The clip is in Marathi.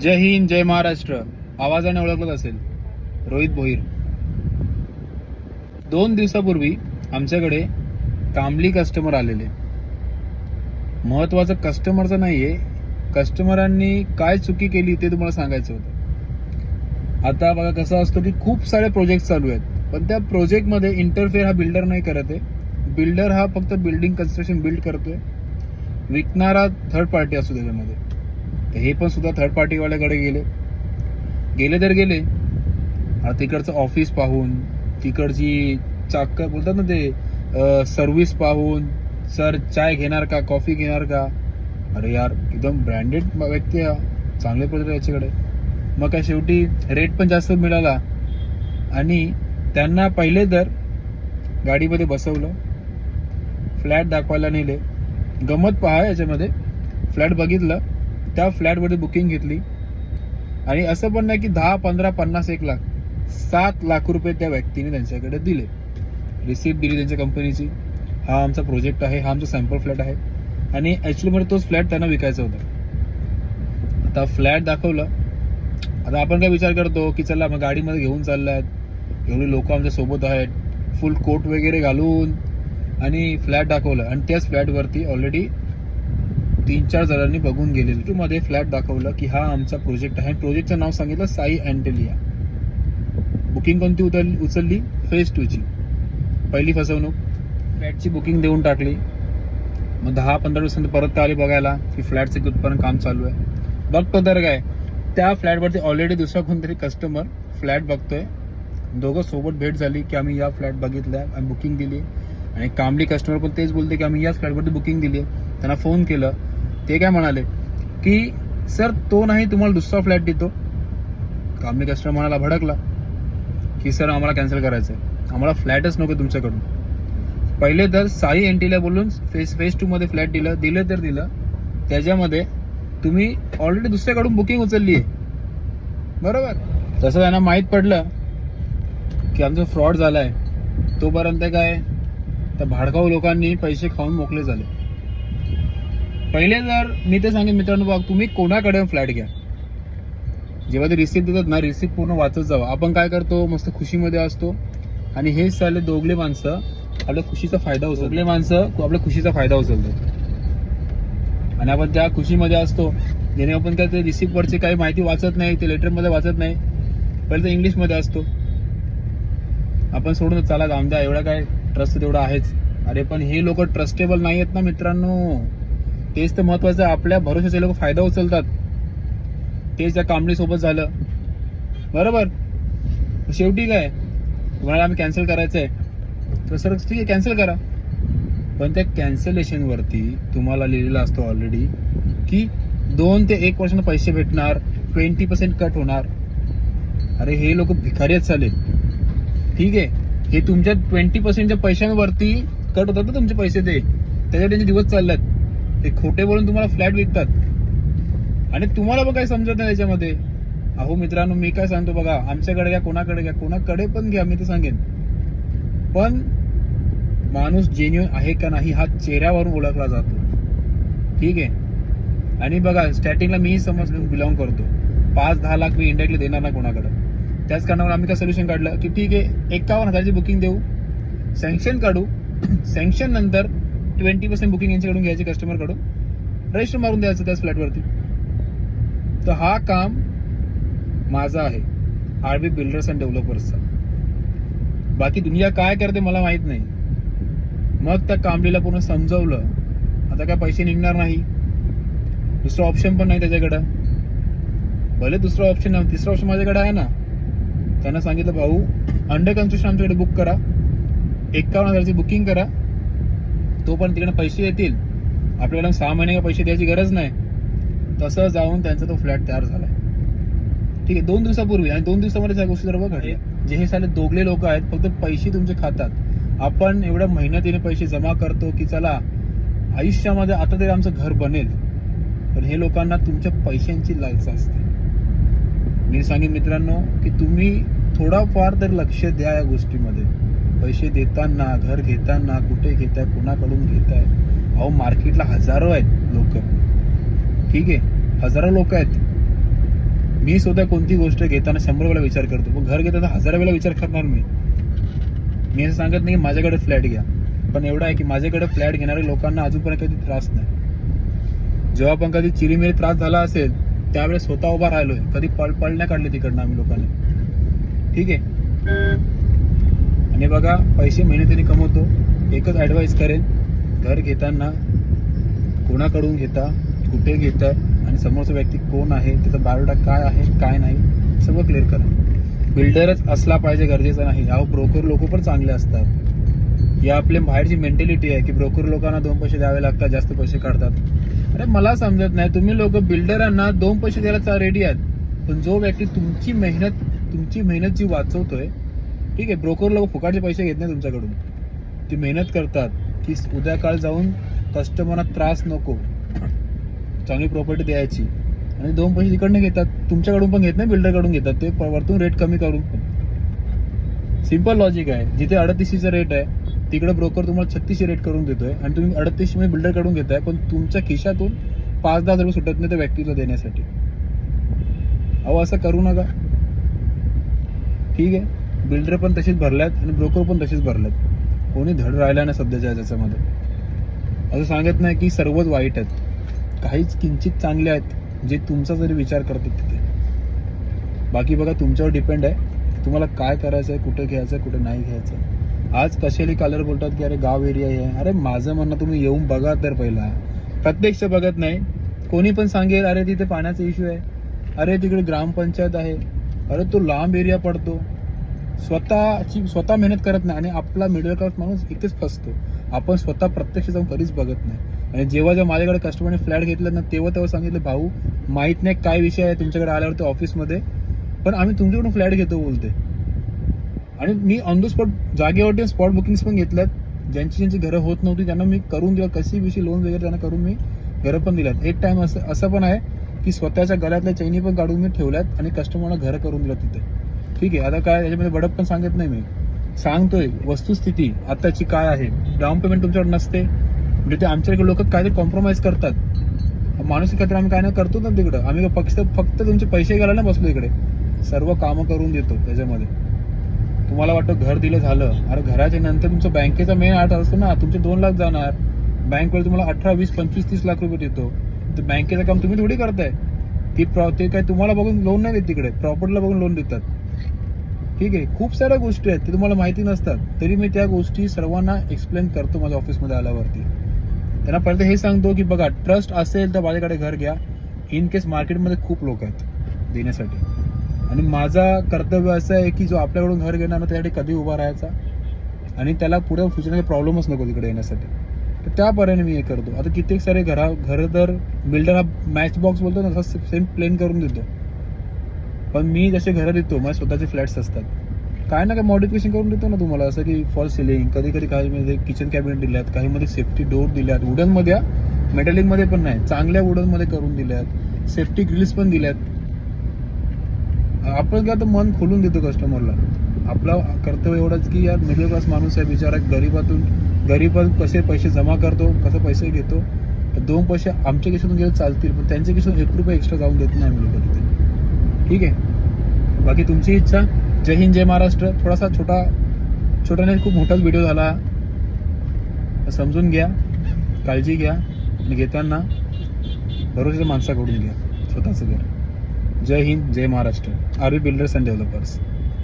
जय हिंद जय महाराष्ट्र. आवाजाने ओळखलंच असेल. रोहित भोईर दोन दिवसापूर्वी आमच्याकडे कामली कस्टमर आलेले. महत्वाचं कस्टमरचं नाही आहे कस्टमरांनी काय चुकी केली ते तुम्हाला सांगायचं होतं. आता बघा कसं असतं की खूप सारे प्रोजेक्ट चालू आहेत. पण त्या प्रोजेक्टमध्ये इंटरफेअर हा बिल्डर नाही करत आहे. बिल्डर हा फक्त बिल्डिंग कन्स्ट्रक्शन बिल्ड करतोय. विकणारा थर्ड पार्टी असतो त्याच्यामध्ये. तर हे पण सुद्धा थर्ड पार्टीवाल्याकडे गेले. गेले तर गेले. आता तिकडचं ऑफिस पाहून तिकडची चाक बोलतात ना ते सर्विस पाहून सर चाय घेणार का? कॉफी घेणार का? अरे यार एकदम ब्रँडेड व्यक्ती हा. चांगले प्रोजेक्ट याच्याकडे. मग काय शेवटी रेट पण जास्त मिळाला. आणि त्यांना पहिले तर गाडीमध्ये बसवलं. फ्लॅट दाखवायला नेले. गमत पहा याच्यामध्ये. फ्लॅट बघितलं. त्या फ्लॅटमध्ये बुकिंग घेतली. आणि असं पण नाही की दहा पंधरा पन्नास एक लाख सात लाख रुपये त्या व्यक्तीने त्यांच्याकडे दिले. रिसिप्ट दिली त्यांच्या कंपनीची हा आमचा प्रोजेक्ट आहे हा आमचा सॅम्पल फ्लॅट आहे. आणि ॲक्च्युलीमध्ये तोच फ्लॅट त्यांना विकायचा होता. आता फ्लॅट दाखवलं. आता आपण काय विचार करतो की चला मग गाडीमध्ये घेऊन चाललात एवढे लोक आमच्यासोबत आहेत. फुल कोट वगैरे घालून आणि फ्लॅट दाखवलं. आणि त्याच फ्लॅटवरती ऑलरेडी तीन चार जणांनी बघून गेले मध्ये फ्लॅट दाखवलं की हा आमचा प्रोजेक्ट आहे. प्रोजेक्टचं नाव सांगितलं साई अँटेलिया. बुकिंग कोणती उचल उचलली? फेज टूची पहिली फसवणूक. फ्लॅटची बुकिंग देऊन टाकली. मग दहा पंधरा दिवसांनी परत ते आले बघायला की फ्लॅटचं कुठपर्यंत काम चालू आहे. बघतो तर काय? त्या फ्लॅटवरती ऑलरेडी दुसरा कोणतरी कस्टमर फ्लॅट बघतोय. दोघं सोबत भेट झाली की आम्ही या फ्लॅट बघितल्या आणि बुकिंग दिली. आणि कामली कस्टमर पण तेच बोलते की आम्ही याच फ्लॅटवरती बुकिंग दिली. त्यांना फोन केलं. ते काय म्हणाले? की सर तो नाही तुम्हाला दुसरा फ्लॅट देतो. कामी कस्टमर म्हणाला भडकला. की सर आम्हाला कॅन्सल करायचं आहे आम्हाला फ्लॅटच नको तुमच्याकडून. पहिले तर साई एनटीला बोलून फेस फेस टूमध्ये फ्लॅट दिलं दिलं तर दिलं. त्याच्यामध्ये तुम्ही ऑलरेडी दुसऱ्याकडून बुकिंग उचलली आहे बरोबर? तसं त्यांना माहीत पडलं की आमचा फ्रॉड झाला आहे तोपर्यंत काय? त्या भाडकाऊ लोकांनी पैसे खाऊन मोकळे झाले. पहिले जर मी ते सांगेन मित्रांनो बघ तुम्ही कोणाकडे फ्लॅट घ्या. जेव्हा ते रिसिप्ट देतात ना रिसिप्ट पूर्ण वाचत जावं. आपण काय करतो मस्त खुशीमध्ये असतो. आणि हेच चालले दोघले माणसं आपल्या खुशीचा फायदा उचलतो दोघले माणसं आपल्या खुशीचा फायदा उचलतात. आणि आपण त्या खुशीमध्ये असतो. जेणे आपण काय ते रिसिप्टवरची काही माहिती वाचत नाही ते लेटरमध्ये वाचत नाही. पहिले तर इंग्लिशमध्ये असतो. आपण सोडून चला आमच्या एवढा काय ट्रस्ट तेवढा आहेच. अरे पण हे लोक ट्रस्टेबल नाही आहेत ना मित्रांनो. तेच तर महत्वाचं आहे. आपल्या भरोशाचे लोक फायदा उचलतात. तेच त्या कामडी झालं. बरोबर? शेवटी काय? तुम्हाला आम्ही कॅन्सल करायचं आहे तर सर ठीक आहे कॅन्सल करा. पण त्या कॅन्सलेशनवरती तुम्हाला लिहिलेला असतो ऑलरेडी की दोन ते एक वर्षानं पैसे भेटणार ट्वेंटी पर्सेंट कट होणार. अरे हे लोक भिकारीच चालेल ठीक आहे? हे तुमच्या ट्वेंटी पर्सेंटच्या पैशांवरती कट होतात ना तुमचे पैसे ते. त्याच्यावर त्यांचे दिवस चालले आहेत ते खोटे बोलून तुम्हाला फ्लॅट विकतात. आणि तुम्हाला पण काही समजत नाही त्याच्यामध्ये. अहो मित्रांनो मी काय सांगतो बघा आमच्याकडे घ्या कोणाकडे घ्या कोणाकडे पण घ्या मी तर सांगेन. पण माणूस जेन्युन आहे का नाही हा चेहऱ्यावरून ओळखला जातो. ठीक आहे? आणि बघा स्टार्टिंगला मीही समज बिलॉंग करतो. पाच दहा लाख मी इंडिरेक्टली देणार नाही कोणाकडे. त्याच कारणावर आम्ही काय सोल्युशन काढलं? की ठीक आहे एकावन्न हजारची बुकिंग देऊ. सँक्शन काढू. सँक्शन नंतर ट्वेंटी पर्सेंट बुकिंग यांच्याकडून घ्यायची कस्टमरकडून रजिस्टर मारून द्यायचं त्याच फ्लॅटवरती तर हा काम माझा आहे आरबी बिल्डर्स अँड डेव्हलपर्सचा बाकी दुनिया काय करते मला माहीत नाही. मग त्या कामलीला पूर्ण समजवलं आता काय पैसे निघणार नाही. दुसरं ऑप्शन पण नाही त्याच्याकडं. भले दुसरं ऑप्शन नाही तिसरा ऑप्शन माझ्याकडे आहे ना. त्यांना सांगितलं भाऊ अंडर कन्स्ट्रक्शन आमच्याकडे बुक करा. एकावन्न हजारची बुकिंग करा. तो पण तिकडे पैसे येतील. आपल्याला सहा महिने पैसे द्यायची गरज नाही. तसं जाऊन त्यांचा तो फ्लॅट तयार झालाय. ठीक आहे दोन दिवसापूर्वी आणि दोन दिवसामध्ये त्या गोष्टी सर्व घडल्या जे हे साले दोघले लोक आहेत फक्त पैसे तुमचे खातात. आपण एवढ्या मेहनतीने पैसे जमा करतो की चला आयुष्यामध्ये आता तरी आमचं घर बनेल. पण हे लोकांना तुमच्या पैशांची लालसा असते. मी सांगेन मित्रांनो की तुम्ही थोडाफार तर लक्ष द्या या गोष्टीमध्ये. पैसे देताना घर घेताना कुठे घेताय कोणाकडून घेताय? अहो मार्केटला हजारो आहेत लोक. ठीक आहे? हजारो लोक आहेत. मी सुद्धा कोणती गोष्ट घेताना शंभर वेळा विचार करतो. पण घर घेताना हजार वेळा विचार करणार मी. मी असं सांगत नाही की माझ्याकडे फ्लॅट घ्या. पण एवढं आहे की माझ्याकडे फ्लॅट घेणाऱ्या लोकांना अजूनपर्यंत कधी त्रास नाही. जेव्हा पण कधी चिरीमिरी त्रास झाला असेल त्यावेळेस स्वतः उभा राहिलोय. कधी पळ पळण्या काढले तिकडनं आम्ही लोकांनी. ठीक आहे? आणि बघा पैसे मेहनतीने कमवतो एकच ॲडवाईस करेन घर घेताना कोणाकडून घेता कुठे घेता आणि समोरचा व्यक्ती कोण आहे त्याचा बायोडा काय आहे काय नाही सगळं क्लिअर करा. बिल्डरच असला पाहिजे गरजेचं नाही. अहो ब्रोकर लोक पण चांगले असतात. या आपली बाहेरची मेंटॅलिटी आहे की ब्रोकर लोकांना दोन पैसे द्यावे लागतात जास्त पैसे काढतात. अरे मला समजत नाही. तुम्ही लोक बिल्डरांना दोन पैसे द्यायला रेडी आहात. पण जो व्यक्ती तुमची मेहनत तुमची मेहनत जी वाचवतोय ठीक आहे ब्रोकर लोक फुकाटचे पैसे घेत नाही तुमच्याकडून. ती मेहनत करतात की उद्या काळ जाऊन कस्टमरना त्रास नको. चांगली प्रॉपर्टी द्यायची. आणि दोन पैसे तिकडनं घेतात. तुमच्याकडून पण घेत नाही बिल्डरकडून घेतात. ते वरतून रेट कमी करून. पण सिंपल लॉजिक आहे. जिथे अडतीसशेचा रेट आहे तिकडे ब्रोकर तुम्हाला छत्तीसशे रेट करून देतोय. आणि तुम्ही अडतीसशे बिल्डरकडून घेताय पण तुमच्या खिशातून पाच दहा हजार रुपये सुटत नाही त्या व्यक्तीला देण्यासाठी. अहो असं करू नका. ठीक आहे? बिल्डर पण तसेच भरल्यात आणि ब्रोकर पण तसेच भरल्यात. कोणी धड राहिला नाही सध्याच्या ज्याच्यामध्ये असं सांगत नाही की सर्वच वाईट आहेत. काहीच किंचित चांगले आहेत जे तुमचा जरी विचार करतात तिथे. बाकी बघा तुमच्यावर डिपेंड आहे. तुम्हाला काय करायचं आहे कुठं घ्यायचं आहे कुठं नाही घ्यायचं आज कशाली कलर बोलतात की अरे गाव एरिया आहे. अरे माझं म्हणणं तुम्ही येऊन बघा तर पहिला. प्रत्यक्ष बघत नाही. कोणी पण सांगेल अरे तिथे पाण्याचा इश्यू आहे. अरे तिकडे ग्रामपंचायत आहे. अरे तो लांब एरिया पडतो. स्वतःची स्वतः मेहनत करत नाही आणि आपला मिडल क्लास माणूस इथेच फसतो. आपण स्वतः प्रत्यक्ष जाऊन कधीच बघत नाही. आणि जेव्हा जेव्हा माझ्याकडे कस्टमरने फ्लॅट घेतला ना तेव्हा तेव्हा सांगितलं भाऊ माहीत नाही काय विषय आहे तुमच्याकडे आल्यावर ते ऑफिसमध्ये पण आम्ही तुमच्याकडून फ्लॅट घेतो बोलते. आणि मी ऑन द स्पॉट जागेवरती स्पॉट बुकिंग्स पण घेतल्यात. ज्यांची ज्यांची घरं होत नव्हती त्यांना मी करून दिलं. कशी विषयी लोन वगैरे त्यांना करून मी घरं पण दिल्यात. एक टाइम असं असं पण आहे की स्वतःच्या गळ्यातल्या चैनी पण काढून मी ठेवल्यात आणि कस्टमरला घरं करून दिलं तिथे. ठीक आहे आता काय त्याच्यामध्ये बडप पण सांगत नाही मी. सांगतोय वस्तुस्थिती आताची काय आहे? डाऊन पेमेंट तुमच्याकडे नसते. म्हणजे ते आमच्याकडे लोक काहीतरी कॉम्प्रोमाइज करतात. मानसिक काहीतरी आम्ही काय नाही करतो ना तिकडं. आम्ही फक्त फक्त तुमचे पैसे घ्यायला नाही बसलो इकडे. सर्व कामं करून देतो त्याच्यामध्ये. तुम्हाला वाटतं घर दिलं झालं. अरे घराच्या नंतर तुमचं बँकेचा मेन आठ असतो ना. तुमचे दोन लाख जाणार. बँकवर तुम्हाला अठरा वीस पंचवीस तीस लाख रुपये देतो. तर बँकेचं काम तुम्ही थोडी करताय. ती प्रॉ ते काय तुम्हाला बघून लोन नाही देत तिकडे. प्रॉपर्टीला बघून लोन देतात. ठीक आहे खूप साऱ्या गोष्टी आहेत ते तुम्हाला माहिती नसतात. तरी मी त्या गोष्टी सर्वांना एक्सप्लेन करतो माझ्या ऑफिसमध्ये आल्यावरती. त्यांना पहिले हे सांगतो की बघा ट्रस्ट असेल तर माझ्याकडे घर घ्या इन केस मार्केटमध्ये खूप लोक आहेत देण्यासाठी. आणि माझा कर्तव्य असं आहे की जो आपल्याकडून घर घेणार ना त्यासाठी कधी उभा राहायचा. आणि त्याला पुढे फ्युचरमध्ये प्रॉब्लेमच नको तिकडे येण्यासाठी. तर त्यापर्यंत मी हे करतो. आता कित्येक सारे घरा घर तर बिल्डर हा मॅच बॉक्स बोलतो ना तसा सेम प्लेन करून देतो. पण मी जसे घरं देतो माझे स्वतःचे फ्लॅट्स असतात. काय ना काय मॉडिफिकेशन करून देतो ना तुम्हाला असं की फॉल सिलिंग कधी कधी काहीमध्ये किचन कॅबिनेट दिल्यात काहीमध्ये सेफ्टी डोर दिल्यात वुडनमध्ये मेटलिकमध्ये पण नाही चांगल्या वुडनमध्ये करून दिल्यात सेफ्टी ग्रिल्स पण दिल्यात. आपण काय तर मन खोलून देतो कस्टमरला आपला कर्तव्य एवढंच की यार मिडल क्लास माणूस आहे बिचारा गरीबातून गरीब कसे पैसे जमा करतो कसे पैसे घेतो दोन पैसे आमच्या खिशातून गेले चालतील पण त्यांच्या खिशातून एक रुपये एक्स्ट्रा जाऊन देत नाही आम्ही लोक तिथे. ठीक आहे. बाकी तुमची इच्छा. जय हिंद जय महाराष्ट्र. थोडासा छोटा छोटा नाही खूप मोठाच व्हिडिओ झाला. समजून घ्या. काळजी घ्या. आणि घेताना भरोशाच्या माणसाकडून घ्या. स्वतःचं घर. Jai Hind Jai Maharashtra. R builders and developers.